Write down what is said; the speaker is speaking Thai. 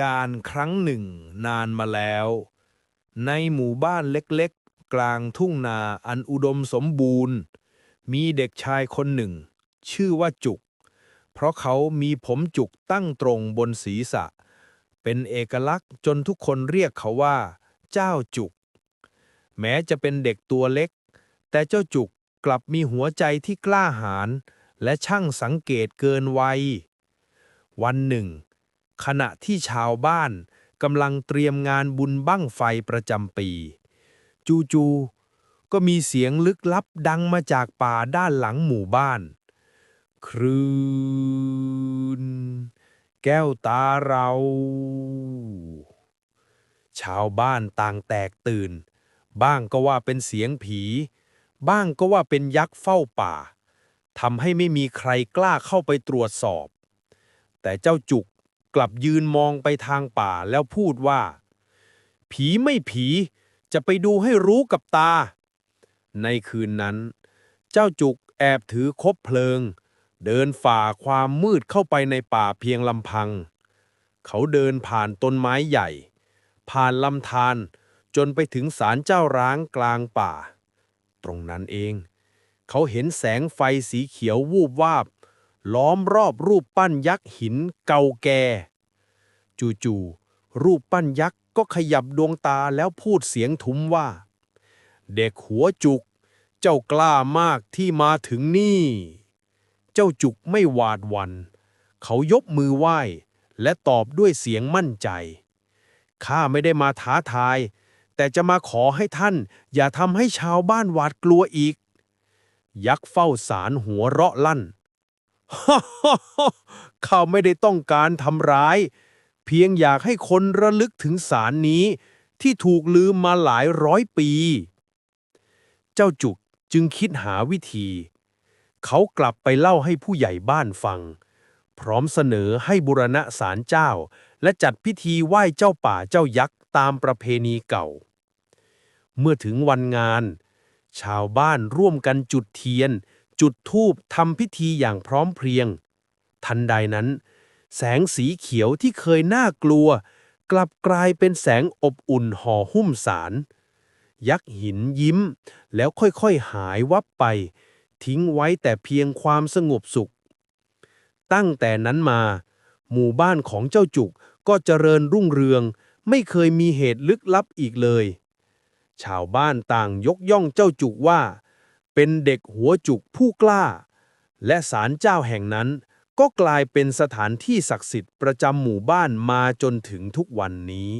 การณ์ครั้งหนึ่งนานมาแล้ว ในหมู่บ้านเล็กๆ กลางทุ่งนาอันอุดมสมบูรณ์ มีเด็กชายคนหนึ่ง ชื่อว่าจุก เพราะเขามีผมจุกตั้งตรงบนศีรษะ เป็นเอกลักษณ์จนทุกคนเรียกเขาว่า เจ้าจุก แม้จะเป็นเด็กตัวเล็ก แต่เจ้าจุกกลับมีหัวใจที่กล้าหาญและช่างสังเกตเกินวัย วันหนึ่ง ขณะที่ชาวบ้านกำลังเตรียมงานบุญบั้งไฟประจำปี จูๆก็มีเสียงลึกลับดังมาจากป่าด้านหลังหมู่บ้าน ครืน แก้วตาเรา ชาวบ้านต่างแตกตื่น บ้างก็ว่าเป็นเสียงผี บ้างก็ว่าเป็นยักษ์เฝ้าป่าทำให้ไม่มีใครกล้าเข้าไปตรวจสอบ แต่เจ้าจุก กลับยืนมองไปทางป่าแล้วพูดว่า ผีไม่ผีจะไปดูให้รู้กับตา ในคืนนั้น เจ้าจุกแอบถือคบเพลิง เดินฝ่าความมืดเข้าไปในป่าเพียงลำพัง เขาเดินผ่านต้นไม้ใหญ่ ผ่านลำธารจนไปถึงศาลเจ้าร้างกลางป่า ตรงนั้นเอง เขาเห็นแสงไฟสีเขียววูบวาบ ล้อมรอบรูปปั้นยักษ์หินเก่าแก่ จู่ๆรูปปั้นยักษ์ก็ขยับดวงตาแล้วพูดเสียงทุ้มว่า เด็กหัวจุก เจ้ากล้ามากที่มาถึงนี่ เจ้าจุกไม่หวาดหวั่นเขายกมือไหว้ และตอบด้วยเสียงมั่นใจข้าไม่ได้มาท้าทาย แต่จะมาขอให้ท่าน อย่าทำให้ชาวบ้านหวาดกลัวอีก ยักษ์เฝ้าสารหัวเราะลั่น ข้าไม่ได้ต้องการทำร้าย เพียงอยากให้คนระลึกถึงสารนี้ ที่ถูกลืมมาหลายร้อยปี เจ้าจุกจึงคิดหาวิธี เขากลับไปเล่าให้ผู้ใหญ่บ้านฟัง พร้อมเสนอให้บุรณะศาลเจ้า และจัดพิธีไหว้เจ้าป่าเจ้ายักษ์ตามประเพณีเก่า เมื่อถึงวันงาน ชาวบ้านร่วมกันจุดเทียน จุดธูปทำพิธีอย่างพร้อมเพรียง ทันใดนั้น แสงสีเขียวที่เคยน่ากลัว กลับกลายเป็นแสงอบอุ่นห่อหุ้มสาร ยักษ์หินยิ้ม แล้วค่อยๆหายวับไป ทิ้งไว้แต่เพียงความสงบสุข ตั้งแต่นั้นมา หมู่บ้านของเจ้าจุกก็เจริญรุ่งเรือง ไม่เคยมีเหตุลึกลับอีกเลย ชาวบ้านต่างยกย่องเจ้าจุกว่า เป็นเด็กหัวจุกผู้กล้า และศาลเจ้าแห่งนั้น ก็กลายเป็นสถานที่ศักดิ์สิทธิ์ประจำหมู่บ้านมาจนถึงทุกวันนี้